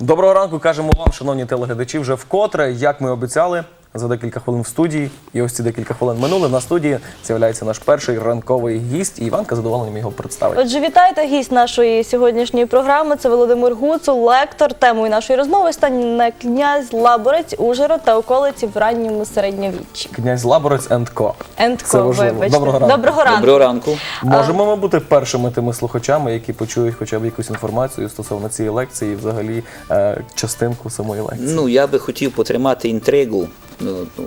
Доброго ранку, кажемо вам, шановні телеглядачі, вже вкотре, як ми обіцяли, за декілька хвилин в студії. І ось ці декілька хвилин минули. На студії з'являється наш перший ранковий гість, і Іванка задоволенням його представить. Отже, вітайте гість нашої сьогоднішньої програми. Це Володимир Гуцул, лектор. Темою нашої розмови стане князь Лаборець, Ужгород та околиці в ранньому середньовіччі. Князь Лаборець енд Ко. Ендко, Це важливо. вибачте. Доброго ранку. Доброго ранку. Доброго ранку. Можемо ми бути першими тими слухачами, які почують хоча б якусь інформацію стосовно цієї лекції, і взагалі е, частинку самої лекції. Ну я би хотів потримати інтригу. Ну, ну,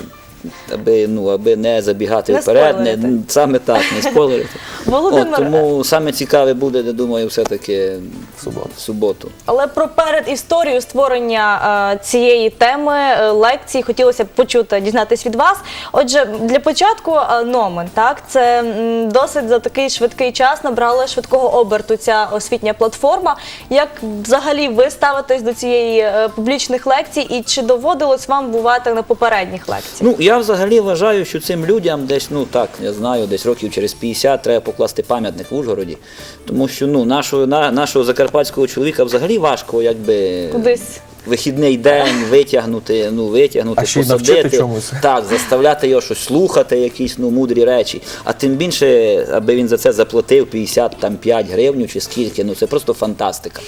аби, ну, аби не забігати Не вперед, не, саме так, не спойлерити. Володимир, От, тому саме цікаве буде, я думаю, все-таки В суботу. в суботу. Але про перед історію створення е, цієї теми е, лекції хотілося б почути, дізнатись від вас. Отже, для початку е, номен, так це м, досить за такий швидкий час набрала швидкого оберту ця освітня платформа. Як взагалі ви ставитесь до цієї е, публічних лекцій, і чи доводилось вам бувати на попередніх лекціях? Ну, я взагалі вважаю, що цим людям десь, ну так, я знаю, десь років через 50 треба покласти пам'ятник в Ужгороді. Тому що ну, нашого, на, нашого закарпатського чоловіка взагалі важко, якби. Кудись Вихідний день витягнути, ну витягнути, А посадити, так, заставляти його щось слухати, якісь ну мудрі речі. А тим більше, аби він за це заплатив 55 гривень чи скільки, ну це просто фантастика.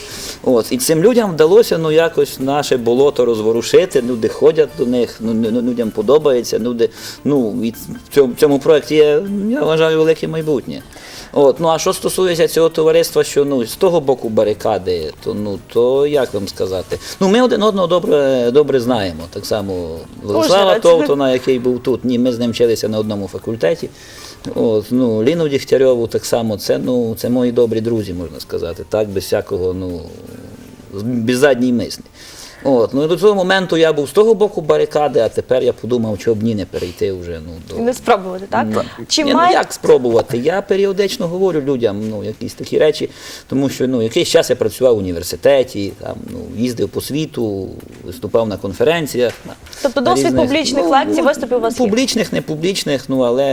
От і цим людям вдалося ну якось наше болото розворушити. Люди ходять до них, ну ну, людям подобається. Люди, ну і в цьому, в цьому проєкті є, я вважаю, велике майбутнє. От, ну а що стосується цього товариства, що ну з того боку барикади, то ну то як вам сказати? Ну ми один одного добре добре знаємо. Так само Владислава Товтона, який був тут. Ні, ми з ним вчилися на одному факультеті. От, ну, Ліну Дігтярьову так само, це, ну, це мої добрі друзі, можна сказати, так, без всякого, ну, без задньої мислі. От, ну, і до цього моменту я був з того боку барикади, а тепер я подумав, що б ні не перейти вже ну, до, не спробувати, так? Чи ні, ну як спробувати? Я періодично говорю людям ну, якісь такі речі, тому що ну, якийсь час я працював в університеті, там, ну, їздив по світу, виступав на конференціях. Тобто на досвід публічних лекцій, виступів у вас є? Публічних, не публічних, ну але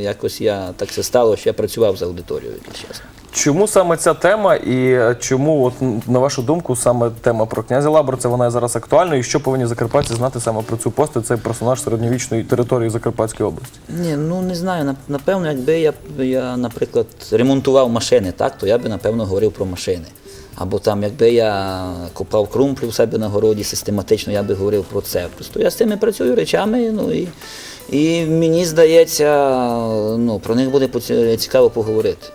якось я так це стало, що я працював за аудиторією якийсь час. Чому саме ця тема, і чому, от на вашу думку, саме тема про князя Лаборця вона зараз актуальною, і що повинні закарпатці знати саме про цю постать, цей персонаж середньовічної території Закарпатської області? Ні, ну не знаю. Напевно, якби я, я, наприклад, ремонтував машини, так, то я би напевно говорив про машини. Або там, якби я копав крумплю в себе на городі систематично, я би говорив про це. Просто я з цими працюю речами, ну і, і мені здається, ну, про них буде цікаво поговорити.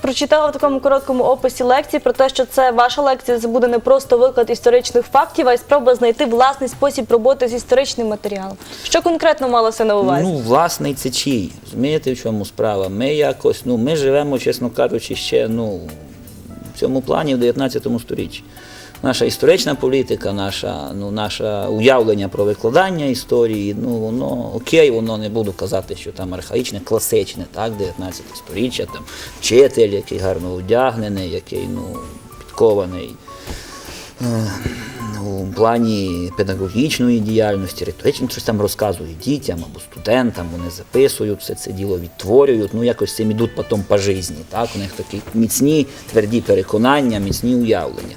Прочитала в такому короткому описі лекції про те, що це ваша лекція це буде не просто виклад історичних фактів, а й спроба знайти власний спосіб роботи з історичним матеріалом. Що конкретно малося на увазі? Ну, власний це чий? Розумієте, в чому справа? Ми якось, ну, ми живемо, чесно кажучи, ще ну, цьому плані в 19 сторіччі. Наша історична політика, наша, ну, наше уявлення про викладання історії, ну воно окей, воно не буду казати, що там архаїчне, класичне, так, 19 сторіччя, там вчитель, який гарно одягнений, який ну, підкований у плані педагогічної діяльності, риторично щось там розказують дітям або студентам, вони записують все це діло, відтворюють, ну якось цим ідуть потім по житті. Так? У них такі міцні, тверді переконання, міцні уявлення.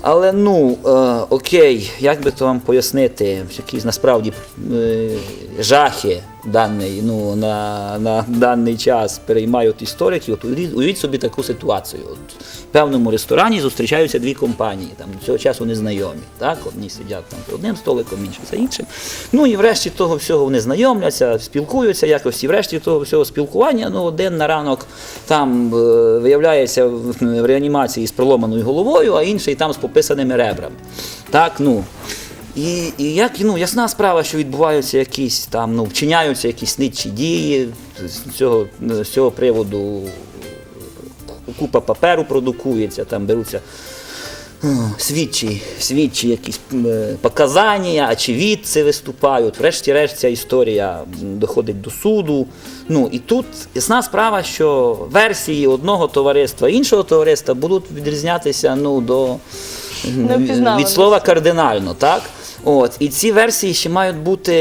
Але ну е, окей, як би то вам пояснити, якісь насправді е, жахи даний, ну, на, на даний час переймають історики. От уявіть, собі таку ситуацію. От, в певному ресторані зустрічаються дві компанії, там до цього часу незнайомі. Так? Одні сидять там за одним столиком, інші за іншим. Ну і врешті того всього вони знайомляться, спілкуються якось, і врешті того всього спілкування, ну, один на ранок там е, виявляється в реанімації з проломаною головою, а інший там з пописаними ребрами. Так, ну. І, і як ну, ясна справа, що відбуваються якісь там, ну, вчиняються якісь слідчі дії з цього, з цього приводу купа паперу продукується, там беруться е, свідчі, свідчі якісь е, показання, очевидці виступають. Врешті-решт ця історія доходить до суду. Ну і тут ясна справа, що версії одного товариства іншого товариства будуть відрізнятися ну, до від слова кардинально, так? От, і ці версії ще мають бути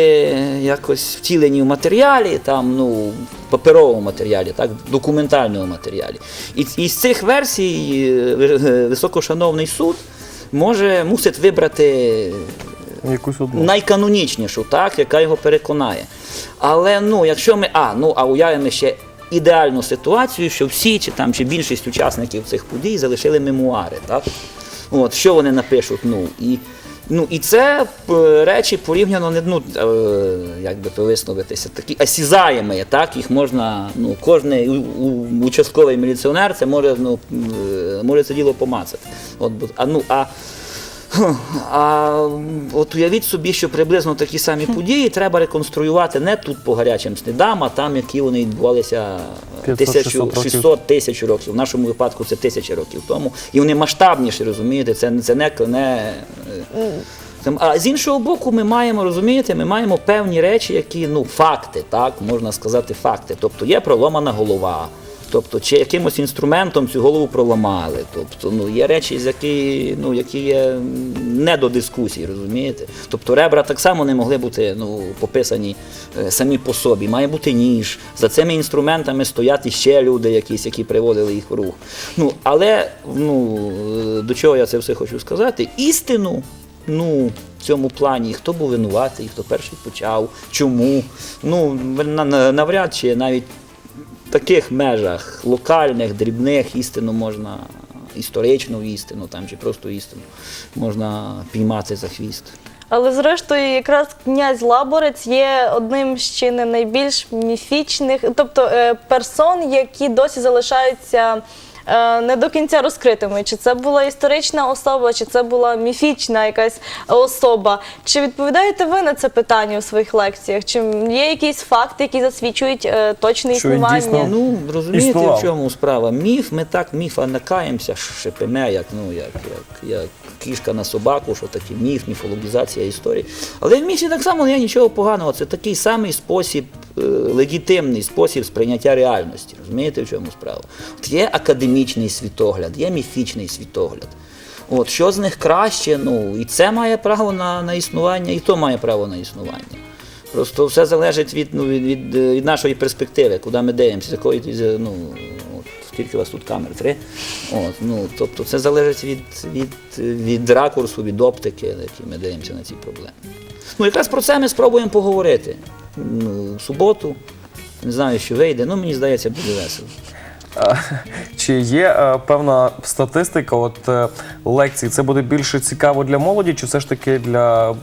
якось втілені в матеріалі, там, ну, паперовому матеріалі, так, документальному матеріалі. І, і з цих версій е, високошановний суд може мусить вибрати Якусь одну. найканонічнішу, так, яка його переконає. Але ну, якщо ми. А, ну а уявимо ще ідеальну ситуацію, що всі чи там чи більшість учасників цих подій залишили мемуари. Так? От, що вони напишуть? Ну, і, ну, і це е, речі порівняно не ну, як би то висловитися, такі асізаєми, так? Їх можна, ну, кожен у- участковий міліціонер це може, ну, е, може це діло помацати. От, а, ну, а а от уявіть собі, що приблизно такі самі події треба реконструювати не тут по гарячим слідам, а там, які вони відбувалися 500-600 тисячу, років. 600 тисяч років. В нашому випадку це тисячі років тому. І вони масштабніші, розумієте, це, це не, не е, а з іншого боку, ми маємо розумієте, ми маємо певні речі, які ну факти, так можна сказати, факти. Тобто є проломана голова. Тобто, чи якимось інструментом цю голову проламали. Тобто, ну є речі, які, ну, які є не до дискусії, розумієте? Тобто ребра так само не могли бути ну, пописані е, самі по собі. Має бути ніж. За цими інструментами стояти ще люди, якісь, які приводили їх в рух. Ну, але ну, е, до чого я це все хочу сказати? Істину ну, в цьому плані, хто був винуватий, хто перший почав, чому. Ну, на- на- навряд чи навіть таких межах локальних, дрібних істину можна, історичну істину там, чи просто істину можна піймати за хвіст. Але зрештою, якраз князь Лаборець є одним з чи не найбільш міфічних, тобто е, персон, які досі залишаються не до кінця розкритими. Чи це була історична особа, чи це була міфічна якась особа. Чи відповідаєте ви на це питання у своїх лекціях? Чи є якісь факти, які засвідчують е, точне Що він існування? дійсно Ну, розумієте, Існував. в чому справа? Міф, ми так міфа накаємося, шепеме, як, ну, як, як, як кішка на собаку, що таке міф, міфологізація історії. Але в міфі так само немає нічого поганого. Це такий самий спосіб, е, легітимний спосіб сприйняття реальності. Розумієте, в чому справа? От є академічний світогляд, є міфічний світогляд. От, що з них краще, ну, і це має право на, на існування, і то має право на існування. Просто все залежить від, ну, від, від, від нашої перспективи, куди ми дивимося, з якої ну, скільки у вас тут камер? Три? От, ну, тобто це залежить від, від, від ракурсу, від оптики, на якій ми дивимося на ці проблеми. Ну, якраз про це ми спробуємо поговорити. Ну, в суботу, не знаю, що вийде, ну мені здається, буде весело. Чи є е, певна статистика от е, лекцій? Це буде більше цікаво для молоді, чи все ж таки для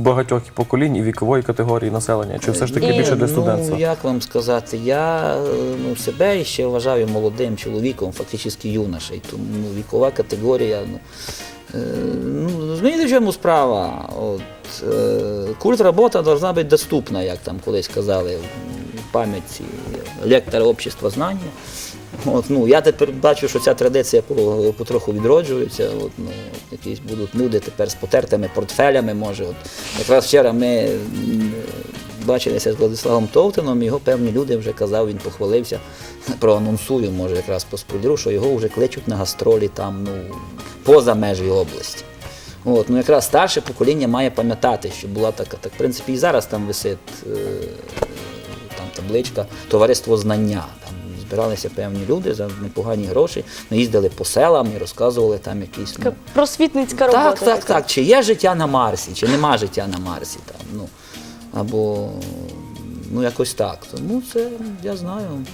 багатьох і поколінь і вікової категорії населення? Чи все ж таки І- більше для студентства? Ну, як вам сказати, я ну, себе ще вважаю молодим чоловіком, фактично юношей. Тому ну, вікова категорія. Ну, е, ну, розумієте, в чому справа? От, е, культ робота должна бути доступна, як там колись казали в пам'яті лектора общества знання. От, ну, я тепер бачу, що ця традиція потроху відроджується. От, ну, якісь будуть люди тепер з потертими портфелями, може. От, якраз вчора ми бачилися з Владиславом Товтином, його певні люди вже казав, він похвалився, проанонсую, може, якраз по спойлеру, що його вже кличуть на гастролі там, ну, поза межі області. От, ну якраз старше покоління має пам'ятати, що була така, так, в принципі, і зараз там висить е, там табличка Товариство знання. Там збиралися певні люди за непогані гроші, їздили по селам і розказували там якісь. Ну, просвітницька робота. так, так, така. так. Чи є життя на Марсі, чи нема життя на Марсі. Там, ну, або ну, якось так. Тому це я знаю.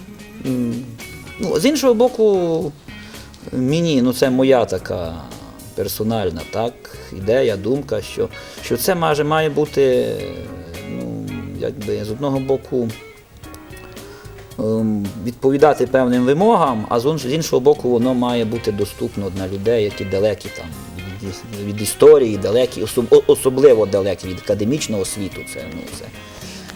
Ну, з іншого боку, мені, ну це моя така персональна так, ідея, думка, що, що це має, має бути ну, якби, з одного боку відповідати певним вимогам, а з іншого боку, воно має бути доступно для людей, які далекі там від, історії, далекі, особ- особливо далекі від академічного світу. Це, ну, це,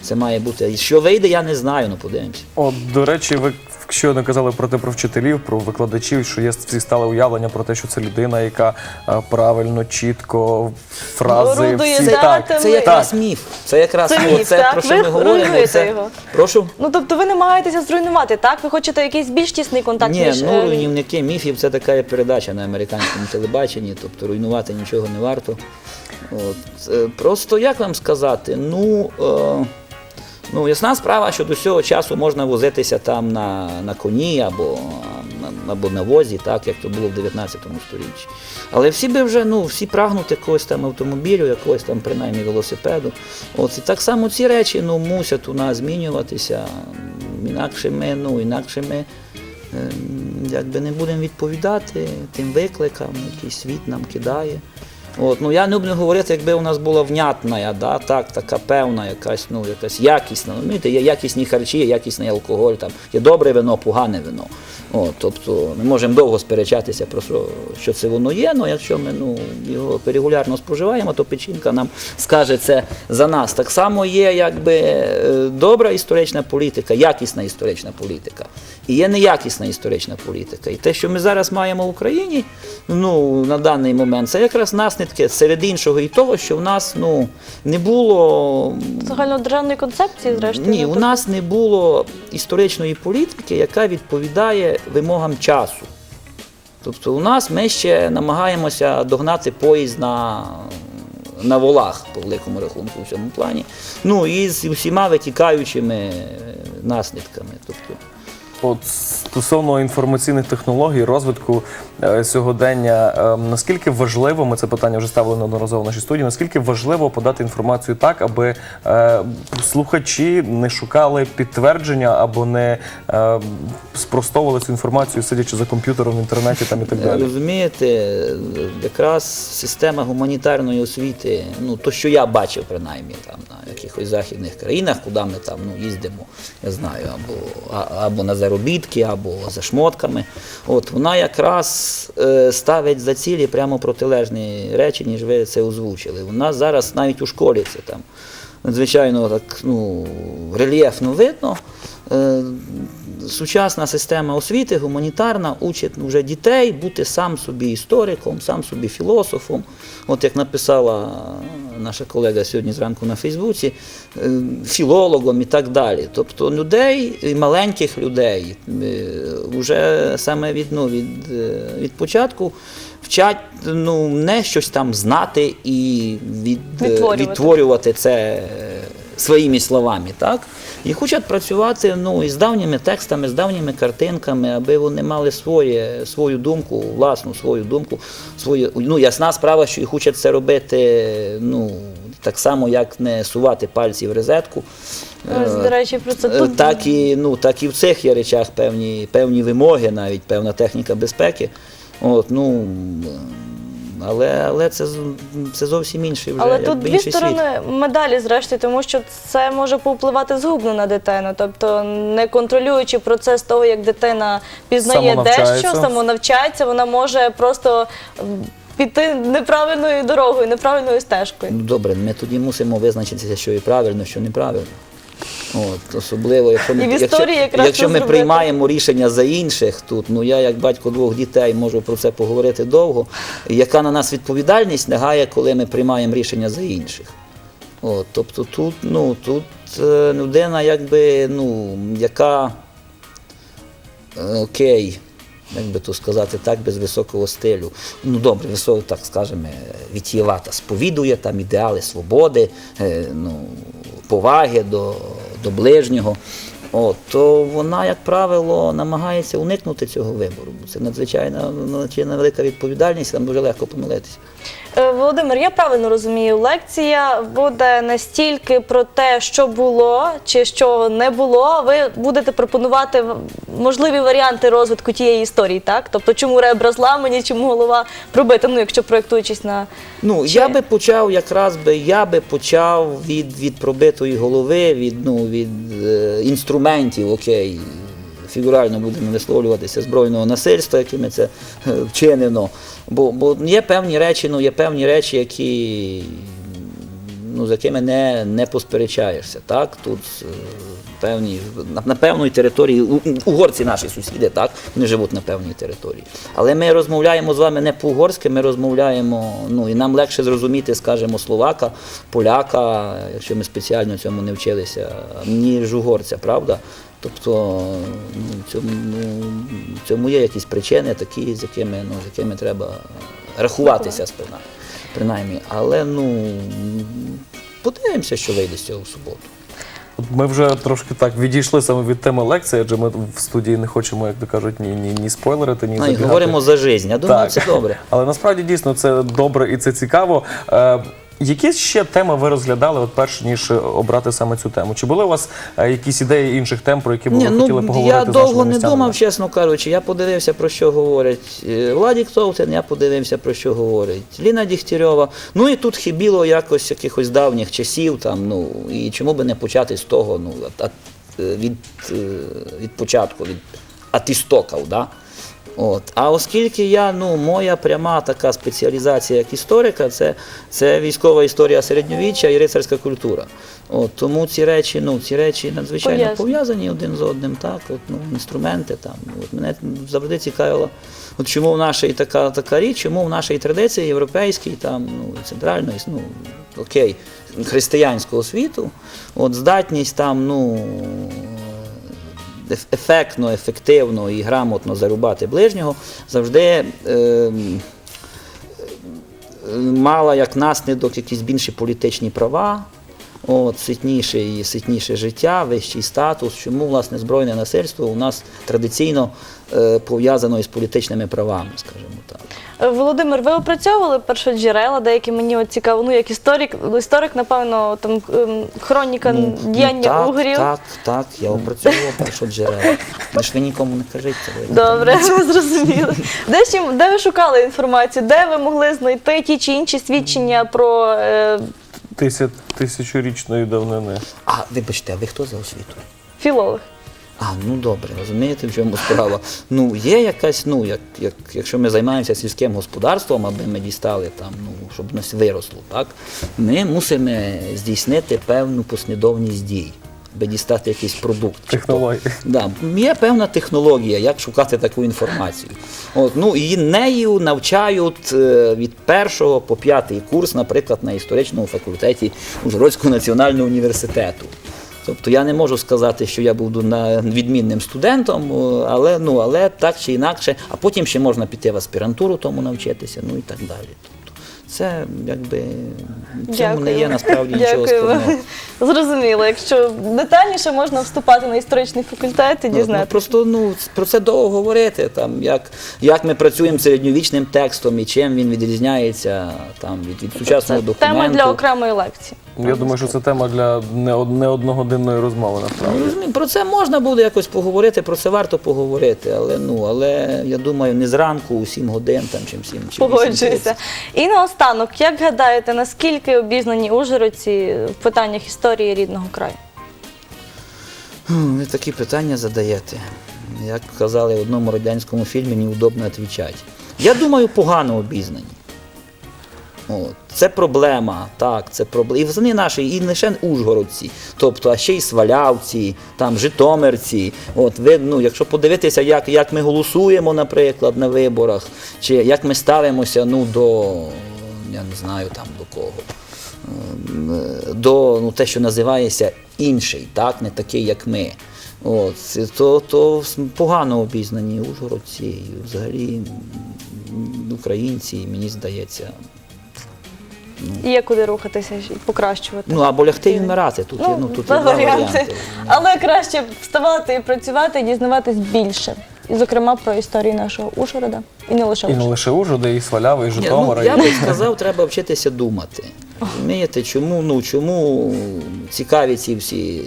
це має бути. Що вийде, я не знаю, ну подивимося. От, до речі, ви щойно казали про те про вчителів, про викладачів, що є всі стали уявлення про те, що це людина, яка е, правильно, чітко, фрази Орудує всі так. Це якраз міф. Це якраз Це міф, це так? про що Ви ми говоримо. руйнуєте Це... його. Прошу. Ну тобто ви намагаєтеся зруйнувати, так? Ви хочете якийсь більш тісний контакт Ні, між ну е, руйнівники міфів це така є передача на американському телебаченні, тобто руйнувати нічого не варто. От. е, Просто як вам сказати, ну. Е... Ну, ясна справа, що до цього часу можна возитися там на, на коні або, або на возі, так, як то було в 19 сторіччі. Але всі би вже ну, всі прагнуть якогось там автомобілю, якогось там принаймні велосипеду. От, і так само ці речі ну, мусять у нас змінюватися. Інакше ми, ну, інакше ми ем, якби не будемо відповідати тим викликам, які світ нам кидає. От, ну я не буду говорити, якби у нас була внятна, да, так, така певна, якась, ну, якась якісна. Ну, Розумієте, є якісні харчі, є якісний алкоголь, там, є добре вино, погане вино. От, тобто ми можемо довго сперечатися про що, що це воно є, але якщо ми ну, його регулярно споживаємо, то печінка нам скаже це за нас. Так само є якби е, добра історична політика, якісна історична політика. І є неякісна історична політика. І те, що ми зараз маємо в Україні, ну, на даний момент, це якраз наслідки серед іншого і того, що в нас ну, не було Загальнодержавної концепції, зрештою. ні, у нас не було історичної політики, яка відповідає вимогам часу. Тобто у нас ми ще намагаємося догнати поїзд на, на волах, по великому рахунку в цьому плані. Ну і з усіма витікаючими е, наслідками. Тобто, От стосовно інформаційних технологій, розвитку е, сьогодення, е, наскільки важливо, ми це питання вже ставили неодноразово в нашій студії, наскільки важливо подати інформацію так, аби е, слухачі не шукали підтвердження або не е, спростовували цю інформацію, сидячи за комп'ютером в інтернеті там і так далі. Розумієте, якраз система гуманітарної освіти, ну то, що я бачив, принаймні там на якихось західних країнах, куди ми там ну, їздимо, я знаю, або, або на заробітки, або за шмотками. От вона якраз е, ставить за цілі прямо протилежні речі, ніж ви це озвучили. Нас зараз навіть у школі це там надзвичайно так ну, рельєфно видно. Е, Сучасна система освіти, гуманітарна, учить вже дітей бути сам собі істориком, сам собі філософом. От як написала наша колега сьогодні зранку на Фейсбуці, е, філологом і так далі. Тобто людей, і маленьких людей, вже саме від, ну, від, е, від початку вчать ну, не щось там знати і від, е, Відтворювати. відтворювати це е, своїми словами, так? І хочуть працювати ну, із давніми текстами, з давніми картинками, аби вони мали своє, свою думку, власну свою думку. Свою, ну, ясна справа, що і хочуть це робити ну, так само, як не сувати пальці в розетку. Ось, до речі, про це Е, тут Так і, ну, так і в цих є речах певні, певні вимоги, навіть певна техніка безпеки. От, ну, але, але це, з- це зовсім інший вже Але тут дві інший світ. сторони медалі, зрештою, тому що це може повпливати згубно на дитину. Тобто, не контролюючи процес того, як дитина пізнає дещо, самонавчається, вона може просто піти неправильною дорогою, неправильною стежкою. Ну добре, ми тоді мусимо визначитися, що і правильно, що неправильно. От, особливо, якщо ми, якщо, якщо ми приймаємо рішення за інших тут, ну я як батько двох дітей можу про це поговорити довго. Яка на нас відповідальність лягає, коли ми приймаємо рішення за інших? От, тобто тут, ну, тут е, людина, якби, ну, яка е, окей, як би то сказати, так, без високого стилю. Ну добре, високо, так скажемо, відтієвата, сповідує там ідеали свободи, е, ну, поваги до, до ближнього. От, то вона, як правило, намагається уникнути цього вибору. Це надзвичайно надзвичайно велика відповідальність, там дуже легко помилитися. Е, Володимир, я правильно розумію, лекція буде не стільки про те, що було чи що не було. а Ви будете пропонувати можливі варіанти розвитку тієї історії, так? Тобто, чому ребра зламані, чому голова пробита, ну якщо проєктуючись на Ну, я би почав якраз би, я би почав від, від пробитої голови, від, ну, від е, інструментів, окей, фігурально будемо висловлюватися збройного насильства, якими це е, вчинено. Бо, бо є певні речі, ну, є певні речі, які ну, з якими не, не посперечаєшся. Так? Тут е, певні, на, на певної території, угорці наші сусіди, так? вони живуть на певній території. Але ми розмовляємо з вами не по-угорськи, ми розмовляємо, ну і нам легше зрозуміти, скажімо, словака, поляка, якщо ми спеціально цьому не вчилися, ніж угорця, правда? Тобто ну, цьому, ну, цьому є якісь причини такі, з якими, ну, з якими треба рахуватися принаймні. Але ну, подивимося, що вийде з цього в суботу. Ми вже трошки так відійшли саме від теми лекції, адже ми в студії не хочемо, як то кажуть, ні, ні, ні спойлерити, ні Ну, забігати. говоримо за життя. Я думаю, це добре. Але насправді дійсно це добре і це цікаво. Е, які ще теми ви розглядали, от перш ніж обрати саме цю тему? Чи були у вас е, якісь ідеї інших тем, про які б ви Ні, хотіли ну, поговорити я з довго не думав, чесно кажучи. Я подивився, про що говорить е, Владік Товтин, я подивився, про що говорить Ліна Дігтярьова. Ну і тут хибіло якось якихось давніх часів, там, ну, і чому би не почати з того, ну, от, е, від, е, від початку, від атистоків, да? От. А оскільки я, ну, моя пряма така спеціалізація як історика, це, це військова історія середньовіччя і рицарська культура. От, тому ці речі, ну, ці речі надзвичайно Пов'язані. пов'язані один з одним, так, от, ну, інструменти там. От мене завжди цікавило, от чому в нашій така, така річ, чому в нашій традиції європейській, там, ну, центральної, ну, окей, християнського світу, от здатність там, ну, ефектно, ефективно і грамотно зарубати ближнього завжди. е, мала як наслідок якісь більші політичні права, от, ситніше, і ситніше життя, вищий статус. Чому власне збройне насильство у нас традиційно е, пов'язано із політичними правами, скажімо так. Е, Володимир, ви опрацьовували першоджерела, деякі мені от цікаво, ну як історик, історик, напевно, там ем, хроніка Ну, діяння так, угрів. Так, так, я опрацьовував першоджерела. Ви ж ви нікому не кажіть ви- Добре, ми зрозуміли. Де, де ви шукали інформацію? Де ви могли знайти ті чи інші свідчення про е, Тися- тисячорічної давнини. А, вибачте, а ви хто за освіту? філолог? А, ну добре, розумієте, в чому справа. Ну, є якась, ну, як, як, якщо ми займаємося сільським господарством, аби ми дістали там, ну, щоб нас виросло, так, ми мусимо здійснити певну послідовність дій, аби дістати якийсь продукт. чи Технології. Да, є певна технологія, як шукати таку інформацію. От, ну, і нею навчають е, від першого по п'ятий курс, наприклад, на історичному факультеті Ужгородського національного університету. Тобто я не можу сказати, що я буду відмінним студентом, е, але, ну, але так чи інакше, а потім ще можна піти в аспірантуру тому навчитися, ну і так далі. Це якби в цьому не є насправді нічого складного. Зрозуміло. Якщо детальніше можна вступати на історичний факультет і дізнатися. Ну, просто ну, про це довго говорити, там, як, як ми працюємо з середньовічним текстом і чим він відрізняється там, від, від сучасного Це документу. тема для окремої лекції. Я думаю, що це тема для не, не одногодинної розмови, Ну, насправді. розумію, Про це можна буде якось поговорити, про це варто поговорити, але, ну, але я думаю, не зранку, у 7 годин там, чим 7 чи 8.30. Погоджуюся. І наостанок, як гадаєте, наскільки обізнані ужгородці в питаннях історії рідного краю? Ви такі питання задаєте. Як казали в одному радянському фільмі, неудобно відповідати. Я думаю, погано обізнані. Це проблема, так, це проблема. І вони наші, і не лише ужгородці, тобто, а ще й свалявці, там, житомирці. От, ви, ну, якщо подивитися, як, як ми голосуємо, наприклад, на виборах, чи як ми ставимося ну, до, я не знаю там до кого, ем, до ну, те, що називається інший, так, не такий, як ми. От, то, то погано обізнані ужгородці, взагалі українці, мені здається. І є куди рухатися і покращувати? Ну або лягти і вмирати. Тут, є, ну, тут є два варіанти. варіанти. Але краще вставати і працювати, і дізнаватись більше. І, зокрема, про історію нашого Ужгорода. І не лише І не Ужгорода. лише Ужгорода, і Сваляви, і Ні, ну, я і- би сказав, треба вчитися думати. Розумієте, чому, ну, чому цікаві ці всі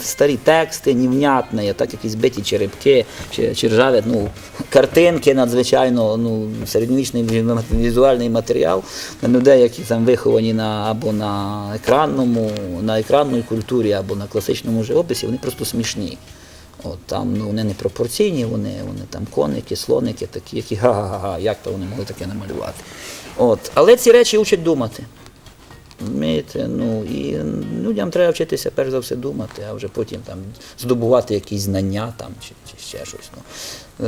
старі тексти, невнятні, так якісь биті черепки, чи, ну, картинки надзвичайно, ну, середньовічний візуальний матеріал на людей, які там виховані на, або на екранному, на екранній культурі, або на класичному живописі, вони просто смішні. От там ну, вони не пропорційні, вони, вони там коники, слоники, такі, які га-га-га, як то вони могли таке намалювати. От. Але ці речі учать думати. Розумієте? Ну, і людям треба вчитися перш за все думати, а вже потім там здобувати якісь знання там, чи, чи ще щось. Ну.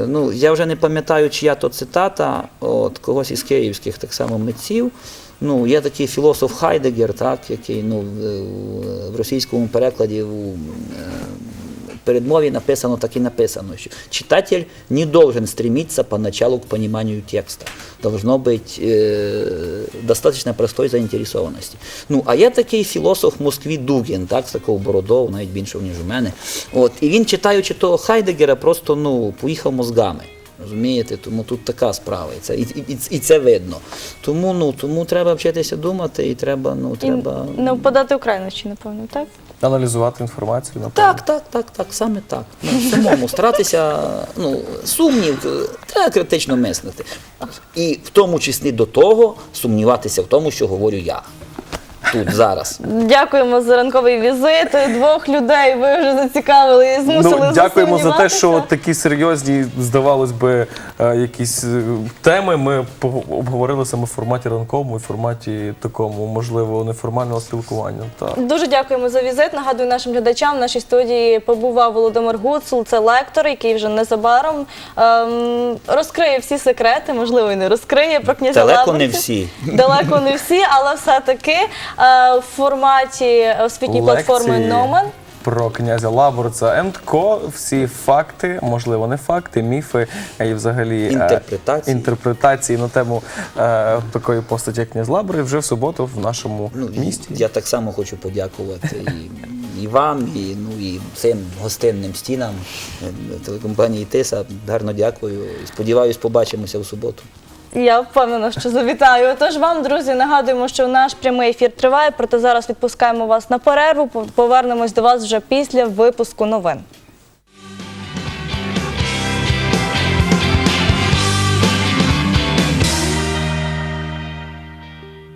Ну, я вже не пам'ятаю, чия то цитата, от, когось із київських так само митців. Ну, є такий філософ Хайдегер, так, який ну, в, в російському перекладі у, е, передмові написано так і написано, що читатель не должен стремиться поначалу к пониманию текста. Должно быть э, достаточно простой заінтересованості. Ну, а є такий філософ в Москві Дугін, так, з такого бородов, навіть більшого, ніж у мене. От, і він, читаючи того Хайдегера, просто ну, поїхав мозгами. Розумієте, тому тут така справа, і це, і, і, і це видно. Тому, ну, тому треба вчитися думати, і треба, ну, І треба. не впадати в крайнощі, напевно, так? Аналізувати інформацію, напевно. Так, так, так, так, саме так. Ну, самому старатися, ну, сумнів, треба критично мислити. І в тому числі до того сумніватися в тому, що говорю я. Тут, зараз. Дякуємо за ранковий візит. Двох людей ви вже зацікавили і змусили Ну, дякуємо за те, що такі серйозні, здавалось би, е, якісь е, теми ми пог- обговорили саме в форматі ранковому і в форматі такому, можливо, неформального спілкування. Так. Дуже дякуємо за візит. Нагадую нашим глядачам. В нашій студії побував Володимир Гуцул, це лектор, який вже незабаром ем, розкриє всі секрети, можливо, і не розкриє про князя Далеко не Лавриця. всі. Далеко не всі, але все-таки е, в форматі освітньої платформи Лекції Номен. Про князя Лаборца Ко. Всі факти, можливо, не факти, міфи е, і взагалі е, Інтерпретації. інтерпретації на тему е, такої постаті, як князь Лабори, вже в суботу в нашому Ну, і місті. Я так само хочу подякувати і, і вам, і, ну, і цим гостинним стінам е, телекомпанії Тиса. Гарно дякую. І Сподіваюсь, побачимося в суботу. Я впевнена, що завітаю. Отож, вам, друзі, нагадуємо, що наш прямий ефір триває, проте зараз відпускаємо вас на перерву. Повернемось до вас вже після випуску новин.